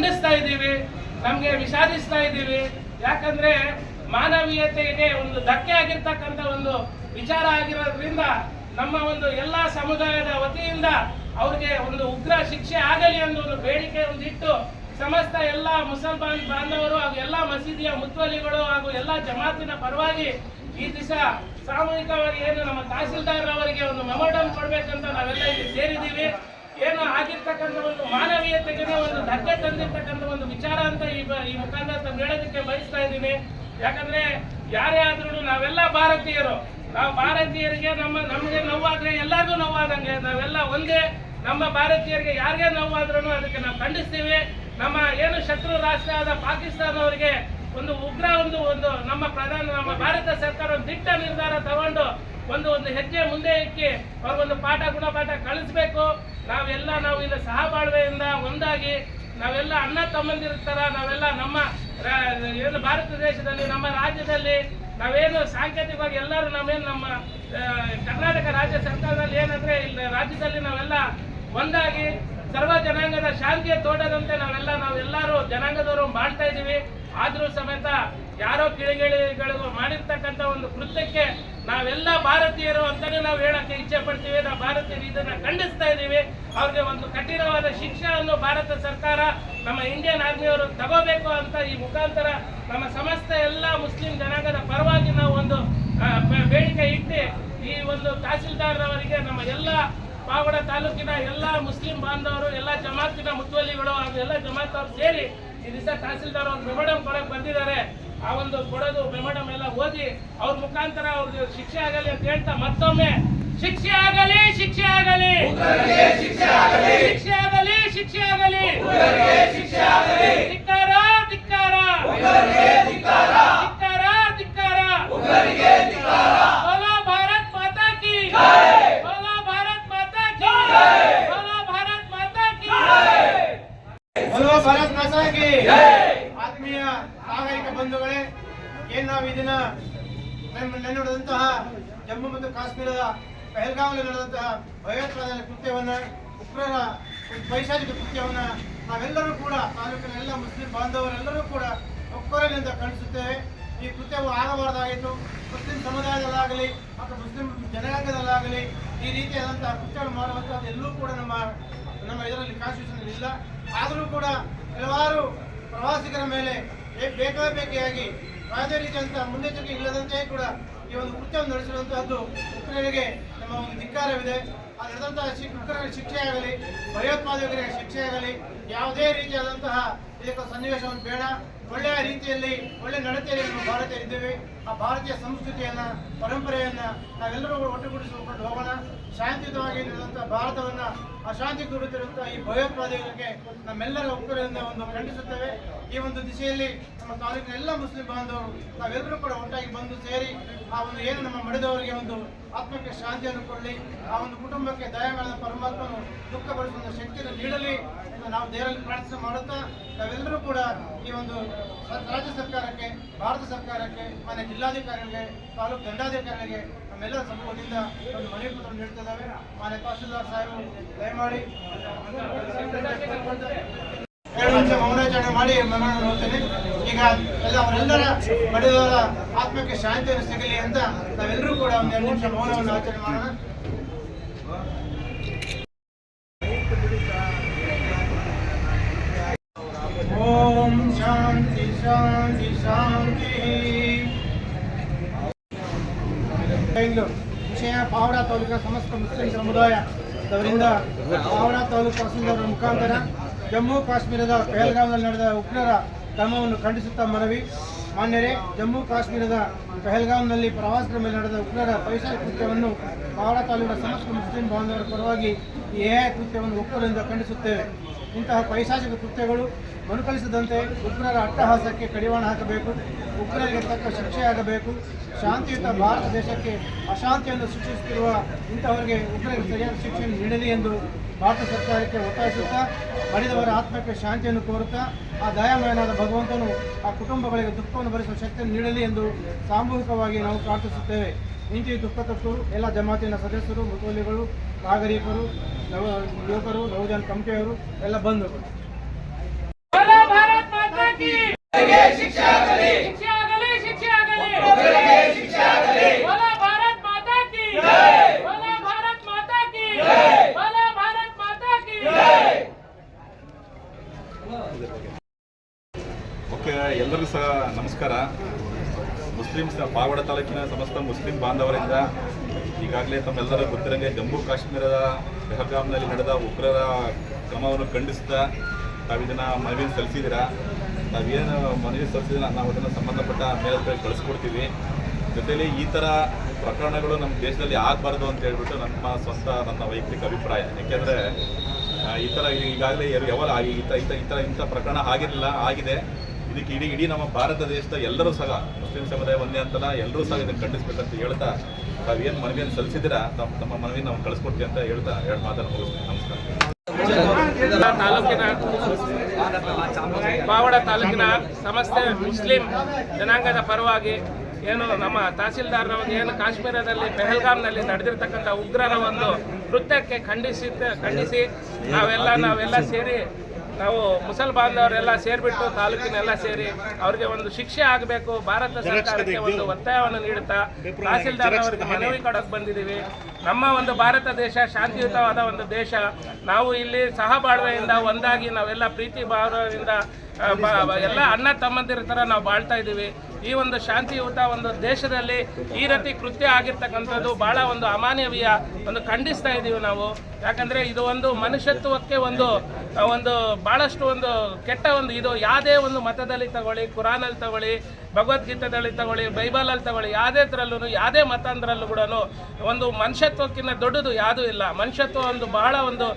ಖಂಡಿಸ್ತಾ ಇದ್ದೀವಿ, ನಮಗೆ ವಿಷಾದಿಸ್ತಾ ಇದ್ದೀವಿ. ಯಾಕಂದ್ರೆ ಮಾನವೀಯತೆಗೆ ಒಂದು ಧಕ್ಕೆ ಆಗಿರ್ತಕ್ಕಂಥ ಒಂದು ವಿಚಾರ ಆಗಿರೋದ್ರಿಂದ ನಮ್ಮ ಒಂದು ಎಲ್ಲ ಸಮುದಾಯದ ವತಿಯಿಂದ ಅವ್ರಿಗೆ ಒಂದು ಉಗ್ರ ಶಿಕ್ಷೆ ಆಗಲಿ ಎಂದು ಒಂದು ಬೇಡಿಕೆ ಒಂದು ಇಟ್ಟು ಸಮಸ್ತ ಎಲ್ಲ ಮುಸಲ್ಮಾನ್ ಬಾಂಧವರು ಹಾಗೂ ಎಲ್ಲ ಮಸೀದಿಯ ಮುತ್ವಲಿಗಳು ಹಾಗೂ ಎಲ್ಲ ಜಮಾತಿನ ಪರವಾಗಿ ಈ ದಿವಸ ಸಾಮೂಹಿಕವಾಗಿ ಏನು ನಮ್ಮ ತಹಸೀಲ್ದಾರ್ ಅವರಿಗೆ ಒಂದು ಮೆಮೋಡಮ್ ಕೊಡಬೇಕಂತ ನಾವೆಲ್ಲ ಇಲ್ಲಿ ಸೇರಿದ್ದೀವಿ. ಏನು ಆಗಿರ್ತಕ್ಕಂಥ ಒಂದು ಮಾನವೀಯತೆಗೆ ಒಂದು ಧಕ್ಕೆ ತಂದಿರ್ತಕ್ಕಂಥ ಒಂದು ವಿಚಾರ ಅಂತ ಈ ಈ ಮುಖಾಂತರ ತಮ್ಗೆ ಹೇಳೋದಕ್ಕೆ ಬಯಸ್ತಾ ಇದ್ದೀನಿ. ಯಾಕಂದ್ರೆ ಯಾರೇ ಆದ್ರೂ ನಾವೆಲ್ಲ ಭಾರತೀಯರು. ನಾವು ಭಾರತೀಯರಿಗೆ ನಮ್ಮ ನಮಗೆ ನೋವಾದ್ರೆ ಎಲ್ಲರಿಗೂ ನೋವಾದಂಗೆ, ನಾವೆಲ್ಲ ಒಂದೇ ನಮ್ಮ ಭಾರತೀಯರಿಗೆ ಯಾರಿಗೆ ನೋವಾದ್ರೂ ಅದಕ್ಕೆ ನಾವು ಖಂಡಿಸ್ತೀವಿ. ನಮ್ಮ ಏನು ಶತ್ರು ರಾಷ್ಟ್ರ ಆದ ಪಾಕಿಸ್ತಾನವರಿಗೆ ಒಂದು ಉಗ್ರ ಒಂದು ಒಂದು ನಮ್ಮ ಪ್ರಧಾನ, ನಮ್ಮ ಭಾರತ ಸರ್ಕಾರ ಒಂದು ದಿಟ್ಟ ನಿರ್ಧಾರ ತಗೊಂಡು ಒಂದು ಒಂದು ಹೆಜ್ಜೆ ಮುಂದೆ ಇಕ್ಕಿ ಅವ್ರಿಗೊಂದು ಪಾಠ, ಗುಣಪಾಠ ಕಳಿಸ್ಬೇಕು. ನಾವೆಲ್ಲ ನಾವು ಇಲ್ಲಿ ಸಹಬಾಳ್ವೆಯಿಂದ ಒಂದಾಗಿ ನಾವೆಲ್ಲ ಅಣ್ಣ ತಮ್ಮಂದಿರ ತರ ನಾವೆಲ್ಲ ನಮ್ಮ ಏನು ಭಾರತ ದೇಶದಲ್ಲಿ, ನಮ್ಮ ರಾಜ್ಯದಲ್ಲಿ ನಾವೇನು ಸಾಂಕೇತಿಕವಾಗಿ ಎಲ್ಲರೂ ನಾವೇನು ನಮ್ಮ ಕರ್ನಾಟಕ ರಾಜ್ಯ ಸರ್ಕಾರದಲ್ಲಿ ಏನಂದ್ರೆ ಇಲ್ಲಿ, ರಾಜ್ಯದಲ್ಲಿ ನಾವೆಲ್ಲ ಒಂದಾಗಿ ಸರ್ವ ಜನಾಂಗದ ಶಾಂತಿಯ ತೋಟದಂತೆ ನಾವೆಲ್ಲ ನಾವೆಲ್ಲರೂ ಜನಾಂಗದವರು ಮಾಡ್ತಾ ಇದ್ದೀವಿ. ಆದರೂ ಸಮೇತ ಯಾರೋ ಕಿಳಿಗಿಳಿಗಳಿಗೂ ಮಾಡಿರ್ತಕ್ಕಂಥ ಒಂದು ಕೃತ್ಯಕ್ಕೆ ನಾವೆಲ್ಲ ಭಾರತೀಯರು ಅಂತಾನೆ ನಾವು ಹೇಳಕ್ಕೆ ಇಚ್ಛೆ ಪಡ್ತೀವಿ. ನಾವು ಭಾರತೀಯರು ಇದನ್ನ ಖಂಡಿಸ್ತಾ ಇದ್ದೀವಿ. ಅವ್ರಿಗೆ ಒಂದು ಕಠಿಣವಾದ ಶಿಕ್ಷೆಯನ್ನು ಭಾರತ ಸರ್ಕಾರ ನಮ್ಮ ಇಂಡಿಯನ್ ಆರ್ಮಿಯವರು ತಗೋಬೇಕು ಅಂತ ಈ ಮುಖಾಂತರ ನಮ್ಮ ಸಮಸ್ತ ಎಲ್ಲ ಮುಸ್ಲಿಂ ಜನಾಂಗದ ಪರವಾಗಿ ನಾವು ಒಂದು ಬೇಡಿಕೆ ಇಟ್ಟು ಈ ಒಂದು ತಹಸೀಲ್ದಾರ್ನವರಿಗೆ ನಮ್ಮ ಎಲ್ಲ ಪಾವಡ ತಾಲೂಕಿನ ಎಲ್ಲ ಮುಸ್ಲಿಂ ಬಾಂಧವರು, ಎಲ್ಲ ಜಮಾತಿನ ಮುತುವಲ್ಲಿಗಳು ಹಾಗೂ ಎಲ್ಲ ಜಮಾತ್ ಅವರು ಸೇರಿ ಈ ದಿವಸ ತಹಸೀಲ್ದಾರ್ ಒಂದು ಮೆಮೋಡಮ್ ಕೊಡಕ್ಕೆ ಬಂದಿದ್ದಾರೆ. ಆ ಒಂದು ಕೊಡೋದು ಮೆಮಡಮ್ ಎಲ್ಲ ಓದಿ ಅವ್ರ ಮುಖಾಂತರ ಅವ್ರಿಗೆ ಶಿಕ್ಷೆ ಆಗಲಿ ಅಂತ ಹೇಳ್ತಾ ಮತ್ತೊಮ್ಮೆ ಶಿಕ್ಷೆ ಆಗಲಿ ಶಿಕ್ಷೆ ಆಗಲಿ! ಶಿಕ್ಷೆ ಆಗಲಿ! ಶಿಕ್ಷೆ ಆಗಲಿ ಶಿಕ್ಷೆ ಆಗಲಿ! ಧಿಕ್ಕಾರ ಧಿಕ್ಕಾರ! ನಡೆದಂತಹ ಜಮ್ಮು ಮತ್ತು ಕಾಶ್ಮೀರದ ಪಹಲ್ಗಾಮಲ್ಲಿ ನಡೆದಂತಹ ಭಯೋತ್ಪಾದನೆ ಕೃತ್ಯವನ್ನ, ಉಗ್ರರ ಪೈಶಾಚಿಕ ಕೃತ್ಯವನ್ನ ನಾವೆಲ್ಲರೂ ಕೂಡ ತಾಲೂಕಿನ ಎಲ್ಲ ಮುಸ್ಲಿಂ ಬಾಂಧವರೆಲ್ಲರೂ ಕೂಡ ಒಕ್ಕೊರಲಿನಿಂದ ಖಂಡಿಸುತ್ತೇವೆ. ಈ ಕೃತ್ಯವು ಆಗಬಾರದಾಗಿತ್ತು. ಮುಸ್ಲಿಂ ಸಮುದಾಯದಲ್ಲಾಗಲಿ ಅಥವಾ ಮುಸ್ಲಿಂ ಜನಾಂಗದಲ್ಲಾಗಲಿ ಈ ರೀತಿಯಾದಂತಹ ಕೃತ್ಯಗಳು ಮಾಡುವಂತಹ ಎಲ್ಲೂ ಕೂಡ ನಮ್ಮ ನಮ್ಮ ಇದರಲ್ಲಿ ಕಾನ್ಸ್ಟಿಟ್ಯೂಷನ್ ಇಲ್ಲ. ಆದರೂ ಕೂಡ ಹಲವಾರು ಪ್ರವಾಸಿಗರ ಮೇಲೆ ಬೇಕಾಬೇಕಿಯಾಗಿ ಯಾವುದೇ ರೀತಿಯಂತಹ ಮುನ್ನೆಚ್ಚರಿಕೆ ಇಲ್ಲದಂತೆ ಕೂಡ ಈ ಒಂದು ಕೃತ್ಯವನ್ನು ನಡೆಸಿರುವಂತಹದ್ದು ಉಗ್ರರಿಗೆ ನಮ್ಮ ಒಂದು ಧಿಕ್ಕಾರವಿದೆ. ನಡೆದಂತಹ ಉಗ್ರರಿಗೆ ಶಿಕ್ಷೆ ಆಗಲಿ ಭಯೋತ್ಪಾದಕರಿಗೆ ಶಿಕ್ಷೆ ಆಗಲಿ ಯಾವುದೇ ರೀತಿಯಾದಂತಹ ಇದಕ್ಕೆ ಸನ್ನಿವೇಶವನ್ನು ಬೇಡ. ಒಳ್ಳೆಯ ರೀತಿಯಲ್ಲಿ, ಒಳ್ಳೆ ನಡತೆಯಲ್ಲಿ ನಮ್ಮ ಭಾರತೀಯರಿದ್ದೇವೆ ಆ ಭಾರತೀಯ ಸಂಸ್ಕೃತಿಯನ್ನ, ಪರಂಪರೆಯನ್ನ ನಾವೆಲ್ಲರೂ ಒಟ್ಟುಗೂಡಿಸಿಕೊಂಡು ಹೋಗೋಣ. ಶಾಂತಿಯುತವಾಗಿ ನಡೆದಂತಹ ಭಾರತವನ್ನ ಅಶಾಂತಿ ದೂರುತ್ತಿರುವಂತಹ ಈ ಭಯೋತ್ಪಾದಕರಿಗೆ ನಮ್ಮೆಲ್ಲರ ಒಕ್ಕೂಟದಿಂದ ಒಂದು ಖಂಡಿಸುತ್ತೇವೆ. ಈ ಒಂದು ದಿಶೆಯಲ್ಲಿ ನಮ್ಮ ತಾಲೂಕಿನ ಎಲ್ಲ ಮುಸ್ಲಿಂ ಬಾಂಧವರು ನಾವೆಲ್ಲರೂ ಕೂಡ ಒಟ್ಟಾಗಿ ಬಂದು ಸೇರಿ ಆ ಒಂದು ಏನು ನಮ್ಮ ಮಡಿದವರಿಗೆ ಒಂದು ಆತ್ಮಕ್ಕೆ ಶಾಂತಿಯನ್ನು ಕೊಡಲಿ ಆ ಒಂದು ಕುಟುಂಬಕ್ಕೆ ದಯಮಾದ ಪರಮಾತ್ಮನು ದುಃಖ ಭರಿಸುವ ಶಕ್ತಿಯನ್ನು ನೀಡಲಿ ನಾವು ದೇವರಲ್ಲಿ ಪ್ರಾರ್ಥನೆ ಮಾಡುತ್ತಾ ನಾವೆಲ್ಲರೂ ಕೂಡ ಈ ಒಂದು ರಾಜ್ಯ ಸರ್ಕಾರಕ್ಕೆ, ಭಾರತ ಸರ್ಕಾರಕ್ಕೆ, ಮಾನ್ಯ ಜಿಲ್ಲಾಧಿಕಾರಿಗಳಿಗೆ, ತಾಲೂಕು ದಂಡಾಧಿಕಾರಿಗಳಿಗೆ ನಮ್ಮೆಲ್ಲ ಸಮೂಹದಿಂದ ಒಂದು ಮನವಿ ಪತ್ರ ನೀಡ್ತಿದ್ದಾವೆ ಮಾನ್ಯ ತಹಸೀಲ್ದಾರ್ ಸಾಹೇಬರು ದಯಮಾಡಿ ಮೌನಾಚರಣೆ ಮಾಡಿ ಮೆಮೊರಾಂಡಮ್ ನೋಡ್ತೇನೆ ಈಗ ಎಲ್ಲ ಅವರೆಲ್ಲರ ಮಡಿದವರ ಆತ್ಮಕ್ಕೆ ಶಾಂತಿಯನ್ನು ಸಿಗಲಿ ಅಂತ ನಾವೆಲ್ಲರೂ ಕೂಡ ಒಂದು ಎರಡು ನಿಮಿಷ ಮೌನವನ್ನು ಆಚರಣೆ ಮಾಡೋಣ. ಬೆಂಗಳೂರು. ವಿಷಯ ಪಾವಡ ತಾಲೂಕಿನ ಸಮಸ್ತ ಮುಸ್ಲಿಂ ಸಮುದಾಯದವರಿಂದ ಪಾವಡ ತಾಲೂಕು ತಹಸೀಲ್ದಾರ್ ಮುಖಾಂತರ ಜಮ್ಮು ಕಾಶ್ಮೀರದ ಪೆಹಲ್ಗಾಮ್ನಲ್ಲಿ ನಡೆದ ಉಗ್ರರ ಕ್ರಮವನ್ನು ಖಂಡಿಸುತ್ತಾ ಮನವಿ. ಮಾನ್ಯರೇ, ಜಮ್ಮು ಕಾಶ್ಮೀರದ ಪೆಹಲ್ಗಾಮ್ನಲ್ಲಿ ಪ್ರವಾಸಿಗರ ಮೇಲೆ ನಡೆದ ಉಗ್ರರ ಪೈಸಾ ಕೃತ್ಯವನ್ನು ಪಾವಡ ತಾಲೂಕಿನ ಸಮಸ್ತ ಮುಸ್ಲಿಂ ಬಾಂಧವರ ಪರವಾಗಿ ಈ ಎ ಕೃತ್ಯವನ್ನು ಒಕ್ಕಲಿಂದ ಖಂಡಿಸುತ್ತೇವೆ. ಇಂತಹ ಪೈಶಾಚಿಕ ಕೃತ್ಯಗಳು ಮನುಕಲಿಸದಂತೆ ಉಗ್ರರ ಅಟ್ಟಹಾಸಕ್ಕೆ ಕಡಿವಾಣ ಹಾಕಬೇಕು. ಉಗ್ರರಿಗೆ ತಕ್ಕ ಶಿಕ್ಷೆಯಾಗಬೇಕು ಶಾಂತಿಯುತ ಭಾರತ ದೇಶಕ್ಕೆ ಅಶಾಂತಿಯನ್ನು ಸೃಷ್ಟಿಸುತ್ತಿರುವ ಇಂಥವರಿಗೆ ಉಗ್ರರಿಗೆ ಸರಿಯಾದ ಶಿಕ್ಷೆಯನ್ನು ನೀಡಲಿ ಎಂದು ಭಾರತ ಸರ್ಕಾರಕ್ಕೆ ಒತ್ತಾಯಿಸುತ್ತಾ ಬಡಿದವರ ಆತ್ಮಕ್ಕೆ ಶಾಂತಿಯನ್ನು ಕೋರುತ್ತಾ ಆ ದಯಾಮಯನಾದ ಭಗವಂತನು ಆ ಕುಟುಂಬಗಳಿಗೆ ದುಃಖವನ್ನು ಭರಿಸುವ ಶಕ್ತಿಯನ್ನು ನೀಡಲಿ ಎಂದು ಸಾಮೂಹಿಕವಾಗಿ ನಾವು ಪ್ರಾರ್ಥಿಸುತ್ತೇವೆ. ಇಂತಿ ದುಃಖ ತಟ್ಟು ಎಲ್ಲ ಜಮಾತಿನ ಸದಸ್ಯರು ಮುತೋಲಿಗಳು ನಾಗರಿಕರು ನವ ಯುವಕರು ನವಜನ ಕಂಪೆಯವರು ಎಲ್ಲ ಬಂದು ಓಕೆ, ಎಲ್ಲರಿಗೂ ಸಹ ನಮಸ್ಕಾರ. ಮುಸ್ಲಿಮ್ಸ್ ಪಾವಡ ತಾಲೂಕಿನ ಸಮಸ್ತ ಮುಸ್ಲಿಂ ಬಾಂಧವರಿಂದ ಈಗಾಗಲೇ ತಮ್ಮೆಲ್ಲರೂ ಗೊತ್ತಿರಂಗೆ ಜಮ್ಮು ಕಾಶ್ಮೀರದ ಪೆಹಲ್ಗಾಮ್ನಲ್ಲಿ ನಡೆದ ಉಗ್ರರ ಕ್ರಮವನ್ನು ಖಂಡಿಸ್ತಾ ತಾವಿದನ್ನು ಮನವಿ ಸಲ್ಲಿಸಿದ್ದೀರಾ? ತಾವೇನು ಮನವಿ ಸಲ್ಲಿಸಿದ್ರೆ ನಾವು ಅದನ್ನು ಸಂಬಂಧಪಟ್ಟ ಮೇಲಕ್ಕೆ ಕಳಿಸ್ಕೊಡ್ತೀವಿ. ಜೊತೆಯಲ್ಲಿ ಈ ಥರ ಪ್ರಕರಣಗಳು ನಮ್ಮ ದೇಶದಲ್ಲಿ ಆಗಬಾರ್ದು ಅಂತ ಹೇಳ್ಬಿಟ್ಟು ನಮ್ಮ ಸ್ವಂತ, ನನ್ನ ವೈಯಕ್ತಿಕ ಅಭಿಪ್ರಾಯ. ಯಾಕೆಂದರೆ ಈ ಥರ ಈಗಾಗಲೇ ಯಾವಾಗ ಆಗಿ ಈ ಥರ ಈ ಇಂಥ ಪ್ರಕರಣ ಆಗಿರಲಿಲ್ಲ, ಆಗಿದೆ. ಇದಕ್ಕೆ ಇಡೀ ಇಡೀ ನಮ್ಮ ಭಾರತ ದೇಶದ ಎಲ್ಲರೂ ಸಹ, ಮುಸ್ಲಿಂ ಸಮುದಾಯ ಒಂದೇ ಅಂತಲ್ಲ, ಎಲ್ಲರೂ ಸಹ ಇದನ್ನು ಖಂಡಿಸ್ಬೇಕಂತ ಹೇಳ್ತಾ, ತಾವೇನು ಮನವಿಯನ್ನು ಸಲ್ಲಿಸಿದ್ರ ತಮ್ಮ ತಮ್ಮ ಮನವಿ ನಾವು ಕಳಿಸ್ಕೊಡ್ತೀವಿ ಅಂತ ಹೇಳ್ತಾ ಎರಡು ಮಾತನ್ನು ಮುಗಿಸ್ತೀನಿ. ನಮಸ್ಕಾರ. ತಾಲೂಕಿನ ಪಾವಡ ತಾಲೂಕಿನ ಸಮಸ್ತ ಮುಸ್ಲಿಂ ಜನಾಂಗದ ಪರವಾಗಿ ಏನು ನಮ್ಮ ತಹಸೀಲ್ದಾರ್ ಏನು ಕಾಶ್ಮೀರದಲ್ಲಿ, ಪೆಹಲ್ಗಾಮ್ನಲ್ಲಿ ನಡೆದಿರ್ತಕ್ಕಂಥ ಉಗ್ರರ ಒಂದು ಕೃತ್ಯಕ್ಕೆ ಖಂಡಿಸಿ ಖಂಡಿಸಿ ನಾವೆಲ್ಲ ನಾವೆಲ್ಲ ಸೇರಿ ನಾವು ಮುಸಲ್ ಬಾಂಧವರೆಲ್ಲ ಸೇರಿಬಿಟ್ಟು ತಾಲೂಕಿನೆಲ್ಲ ಸೇರಿ ಅವರಿಗೆ ಒಂದು ಶಿಕ್ಷೆ ಆಗಬೇಕು, ಭಾರತ ಸರ್ಕಾರಕ್ಕೆ ಒಂದು ಒತ್ತಾಯವನ್ನು ನೀಡುತ್ತಾ ತಹಸೀಲ್ದಾರ್ ಅವರಿಗೆ ಮನವಿ ಕೊಡಕ್ಕೆ ಬಂದಿದ್ದೀವಿ. ನಮ್ಮ ಒಂದು ಭಾರತ ದೇಶ ಶಾಂತಿಯುತವಾದ ಒಂದು ದೇಶ. ನಾವು ಇಲ್ಲಿ ಸಹಬಾಳ್ವೆಯಿಂದ ಒಂದಾಗಿ ನಾವೆಲ್ಲ ಪ್ರೀತಿ ಭಾವದಿಂದ ಎಲ್ಲ ಅಣ್ಣ ತಮ್ಮಂದಿರ ಥರ ನಾವು ಬಾಳ್ತಾ ಇದ್ದೀವಿ. ಈ ಒಂದು ಶಾಂತಿಯುತ ಒಂದು ದೇಶದಲ್ಲಿ ಈ ರೀತಿ ಕೃತ್ಯ ಆಗಿರ್ತಕ್ಕಂಥದ್ದು ಭಾಳ ಒಂದು ಅಮಾನವೀಯ ಒಂದು ಖಂಡಿಸ್ತಾ ಇದ್ದೀವಿ ನಾವು. ಯಾಕಂದರೆ ಇದು ಒಂದು ಮನುಷ್ಯತ್ವಕ್ಕೆ ಒಂದು ಒಂದು ಭಾಳಷ್ಟು ಒಂದು ಕೆಟ್ಟ ಒಂದು ಇದು ಯಾವುದೇ ಒಂದು ಮತದಲ್ಲಿ ತಗೊಳ್ಳಿ, ಕುರಾನಲ್ಲಿ ತಗೊಳ್ಳಿ, ಭಗವದ್ಗೀತೆದಲ್ಲಿ ತಗೊಳ್ಳಿ, ಬೈಬಲಲ್ಲಿ ತಗೊಳ್ಳಿ, ಯಾವುದೇ ಇದರಲ್ಲೂ ಯಾವುದೇ ಮತಾಂಧರಲ್ಲೂ ಕೂಡ ಒಂದು ಮನುಷ್ಯತ್ವಕ್ಕಿಂತ ದೊಡ್ಡದು ಯಾವುದೂ ಇಲ್ಲ. ಮನುಷ್ಯತ್ವ ಒಂದು ಬಹಳ ಒಂದು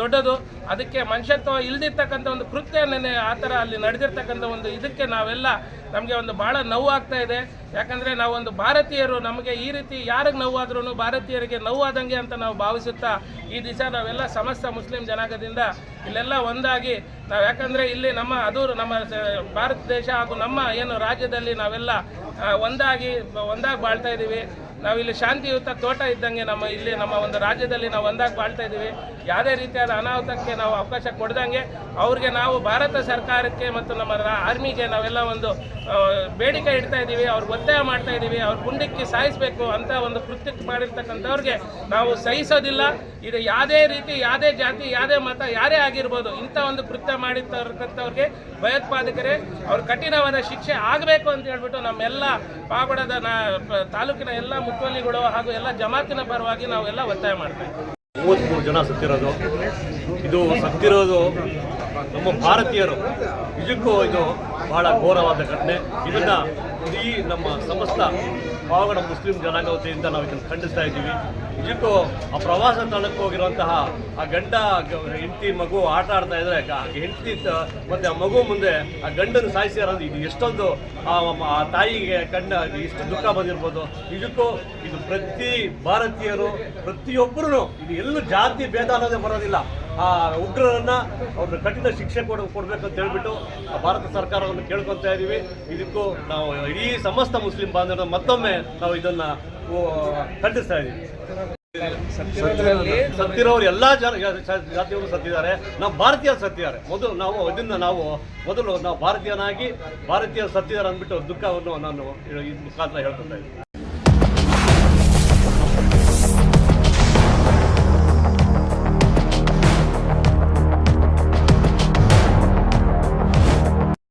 ದೊಡ್ಡದು. ಅದಕ್ಕೆ ಮನುಷ್ಯತ್ವ ಇಲ್ದಿರ್ತಕ್ಕಂಥ ಒಂದು ಕೃತ್ಯ ನೆನೆ ಆ ಥರ ಅಲ್ಲಿ ನಡೆದಿರ್ತಕ್ಕಂಥ ಒಂದು ಇದಕ್ಕೆ ನಾವೆಲ್ಲ ನಮಗೆ ಒಂದು ಭಾಳ ನೋವಾಗ್ತಾ ಇದೆ. ಯಾಕಂದರೆ ನಾವೊಂದು ಭಾರತೀಯರು, ನಮಗೆ ಈ ರೀತಿ ಯಾರಿಗೆ ನೋವಾದ್ರೂ ಭಾರತೀಯರಿಗೆ ನೋವಾದಂಗೆ ಅಂತ ನಾವು ಭಾವಿಸುತ್ತಾ ಈ ದಿಸ ನಾವೆಲ್ಲ ಸಮಸ್ತ ಮುಸ್ಲಿಂ ಜನಾಂಗದಿಂದ ಇಲ್ಲೆಲ್ಲ ಒಂದಾಗಿ ನಾವು ಯಾಕಂದರೆ ಇಲ್ಲಿ ನಮ್ಮ ಅದು ನಮ್ಮ ಭಾರತ ದೇಶ ಹಾಗೂ ನಮ್ಮ ಏನು ರಾಜ್ಯದಲ್ಲಿ ನಾವೆಲ್ಲ ಒಂದಾಗಿ ಒಂದಾಗಿ ಬಾಳ್ತಾ ಇದ್ದೀವಿ ನಾವಿಲ್ಲಿ ಶಾಂತಿಯುತ ತೋಟ ಇದ್ದಂಗೆ ನಮ್ಮ ಇಲ್ಲಿ ನಮ್ಮ ಒಂದು ರಾಜ್ಯದಲ್ಲಿ ನಾವು ಒಂದಾಗಿ ಬಾಳ್ತಾ ಇದ್ದೀವಿ. ಯಾವುದೇ ರೀತಿಯಾದ ಅನಾಹುತಕ್ಕೆ ನಾವು ಅವಕಾಶ ಕೊಡ್ದಂಗೆ ಅವ್ರಿಗೆ ನಾವು ಭಾರತ ಸರ್ಕಾರಕ್ಕೆ ಮತ್ತು ನಮ್ಮ ಆರ್ಮಿಗೆ ನಾವೆಲ್ಲ ಒಂದು ಬೇಡಿಕೆ ಇಡ್ತಾ ಇದ್ದೀವಿ. ಅವ್ರಿಗೆ ಒತ್ತಾಯ ಮಾಡ್ತಾ ಇದ್ದೀವಿ. ಅವ್ರ ಗುಂಡಿಕ್ಕಿ ಸಾಯಿಸಬೇಕು ಅಂತ ಒಂದು ಕೃತ್ಯಕ್ಕೆ ಮಾಡಿರ್ತಕ್ಕಂಥವ್ರಿಗೆ ನಾವು ಸಹಿಸೋದಿಲ್ಲ. ಇದು ಯಾವುದೇ ರೀತಿ, ಯಾವುದೇ ಜಾತಿ, ಯಾವುದೇ ಮತ, ಯಾರೇ ಆಗಿರ್ಬೋದು ಇಂಥ ಒಂದು ಕೃತ್ಯ ಮಾಡಿರ್ತಕ್ಕಂಥವ್ರಿಗೆ ಭಯೋತ್ಪಾದಕರೇ, ಅವ್ರ ಕಠಿಣವಾದ ಶಿಕ್ಷೆ ಆಗಬೇಕು ಅಂತ ಹೇಳ್ಬಿಟ್ಟು ನಮ್ಮೆಲ್ಲ ಪಾಗಡದ ನಾ ತಾಲೂಕಿನ ಎಲ್ಲ ಮುಖ್ಯಮಂತ್ರಿಗಳು ಹಾಗೂ ಎಲ್ಲ ಜಮಾತಿನ ಪರವಾಗಿ ನಾವೆಲ್ಲ ಒತ್ತಾಯ ಮಾಡ್ತೇವೆ ಮೂವತ್ತ್ಮೂರು ಜನ ಸತ್ತಿರೋದು. ಇದು ಸತ್ತಿರೋದು ನಮ್ಮ ಭಾರತೀಯರು. ನಿಜಕ್ಕೂ ಇದು ಬಹಳ ಘೋರವಾದ ಘಟನೆ. ಇದನ್ನು ಇಡೀ ನಮ್ಮ ಸಮಸ್ತ ಪಾವಗಡ ಮುಸ್ಲಿಂ ಜನಾಂಗ ವತಿಯಿಂದ ನಾವು ಇದನ್ನು ಖಂಡಿಸ್ತಾ ಇದ್ದೀವಿ. ನಿಜಕ್ಕೂ ಆ ಪ್ರವಾಸ ತಾಣಕ್ಕೆ ಹೋಗಿರುವಂತಹ ಆ ಗಂಡ, ಹೆಂಡತಿ, ಮಗು ಆಟ ಆಡ್ತಾ ಇದ್ರೆ ಹೆಂಡತಿ ಮತ್ತೆ ಆ ಮಗು ಮುಂದೆ ಆ ಗಂಡನ ಸಾಯಿಸಿರೋದು ಇದು ಎಷ್ಟೊಂದು ಆ ತಾಯಿಗೆ ಕಂಡ ಎಷ್ಟು ದುಃಖ ಬಂದಿರ್ಬೋದು. ನಿಜಕ್ಕೂ ಇದು ಪ್ರತಿ ಭಾರತೀಯರು ಪ್ರತಿಯೊಬ್ಬರೂ ಇದು ಎಲ್ಲೂ ಜಾತಿ, ಭೇದ ಅನ್ನೋದೇ ಬರೋದಿಲ್ಲ. ಆ ಉಗ್ರರನ್ನ ಅವ್ರನ್ನ ಕಠಿಣ ಶಿಕ್ಷೆ ಕೊಡ ಕೊಡ್ಬೇಕಂತ ಅಂತ ಹೇಳ್ಬಿಟ್ಟು ಭಾರತ ಸರ್ಕಾರವನ್ನು ಕೇಳ್ಕೊತಾ ಇದೀವಿ. ಇದಕ್ಕೂ ನಾವು ಇಡೀ ಸಮಸ್ತ ಮುಸ್ಲಿಂ ಬಾಂಧವರ ಮತ್ತೊಮ್ಮೆ ನಾವು ಇದನ್ನ ಖಂಡಿಸ್ತಾ ಇದೀವಿ. ಸತ್ತಿರೋರು ಎಲ್ಲಾ ಜನ ಜಾತಿಯವರು ಸತ್ತಿದ್ದಾರೆ. ನಾವು ಭಾರತೀಯರು ಸತ್ತಿದ್ದಾರೆ. ಮೊದಲು ನಾವು ಇದನ್ನ ನಾವು ಮೊದಲು ನಾವು ಭಾರತೀಯನಾಗಿ ಭಾರತೀಯ ಸತ್ತಿದ್ದಾರೆ ಅಂದ್ಬಿಟ್ಟು ದುಃಖವನ್ನು ನಾನು ಈ ಮುಖಾಂತರ ಹೇಳ್ಕೊತಾ ಇದ್ದೀನಿ.